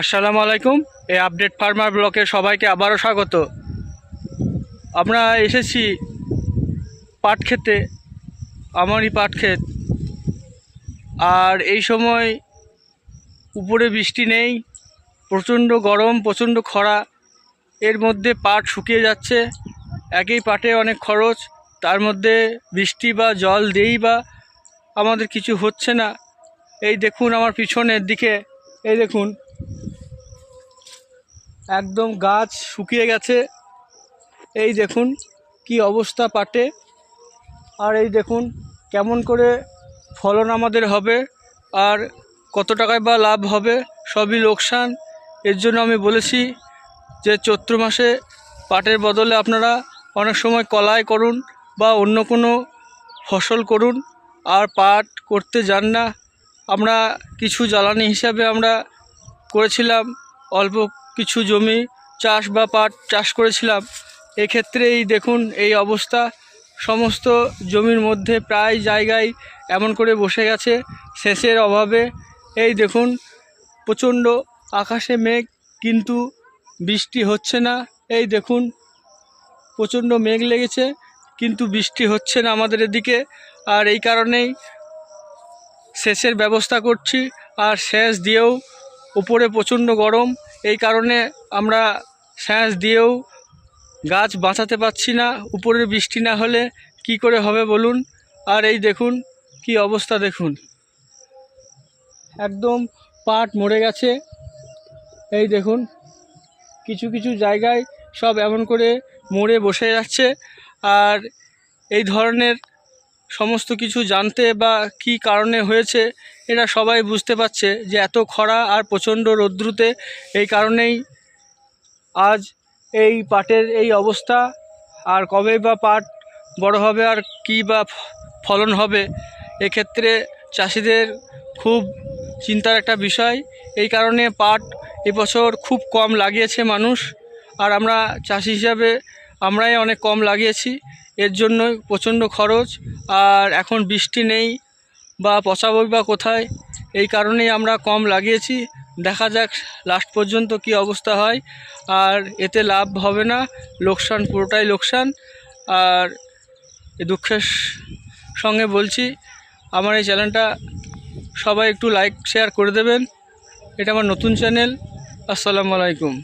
আসসালামু আলাইকুম, এই আপডেট ফার্মার ব্লকে সবাইকে আবারও স্বাগত। আমরা এসেছি পাট খেতে, আমারই পাট ক্ষেত। আর এই সময় উপরে বৃষ্টি নেই, প্রচণ্ড গরম, প্রচণ্ড খরা। এর মধ্যে পাট শুকিয়ে যাচ্ছে, একই পাটে অনেক খরচ। তার মধ্যে বৃষ্টি বা জল দেই বা আমাদের কিছু হচ্ছে না। এই দেখুন আমার পিছনের দিকে, এই দেখুন। একদম গাছ শুকিয়ে গেছে। এই দেখুন কি অবস্থা পাটে। আর এই দেখুন কেমন করে ফলন আমাদের হবে আর কত টাকায় বা লাভ হবে সবই লোকসান। এর জন্য আমি বলেছি যে চৈত্র মাসে পাটের বদলে আপনারা অনেক সময় কলাই করুন বা অন্য কোনো ফসল করুন। আর পাট করতে যান না। আমরা কিছু জ্বালানি হিসাবে আমরা করেছিলাম, অল্প কিছু জমি চাষ বা পাট চাষ করেছিলাম। এক্ষেত্রে এই দেখুন এই অবস্থা। সমস্ত জমির মধ্যে প্রায় জায়গায় এমন করে বসে গেছে সেচের অভাবে। এই দেখুন, প্রচণ্ড আকাশে মেঘ, কিন্তু বৃষ্টি হচ্ছে না। এই দেখুন, প্রচণ্ড মেঘ লেগেছে, কিন্তু বৃষ্টি হচ্ছে না আমাদের এদিকে। আর এই কারণেই সেচের ব্যবস্থা করছি। আর সেচ দিয়েও উপরে প্রচণ্ড গরম, এই কারণে আমরা সেচ দিয়েও গাছ বাঁচাতে পারছি না। উপরে বৃষ্টি না হলে কি করে হবে বলুন? আর এই দেখুন, কি অবস্থা দেখুন। একদম পাট মরে গেছে। এই দেখুন, কিছু কিছু জায়গায় সব এমন করে মরে বসে যাচ্ছে। আর এই ধরনের সমস্ত কিছু জানতে বা কি কারণে হয়েছে এটা সবাই বুঝতে পারছে যে এত খরা আর প্রচণ্ড রৌদ্রুতে এই কারণেই আজ এই পাটের এই অবস্থা। আর কবে বা পাট বড় হবে আর কী বা ফলন হবে, এক্ষেত্রে চাষিদের খুব চিন্তার একটা বিষয়। এই কারণে পাট এবছর খুব কম লাগিয়েছে মানুষ। আর আমরা চাষি হিসাবে আমরাই অনেক কম লাগিয়েছি। এর জন্যই প্রচণ্ড খরচ। আর এখন বৃষ্টি নেই বা পচাবই বা কোথায়, এই কারণেই আমরা কম লাগিয়েছি। দেখা যাক লাস্ট পর্যন্ত কি অবস্থা হয়। আর এতে লাভ হবে না, লোকসান পুরোটাই লোকসান। আর দুঃখের সঙ্গে বলছি, আমার এই চ্যানেলটা সবাই একটু লাইক শেয়ার করে দেবেন। এটা আমার নতুন চ্যানেল আসসালামু আলাইকুম।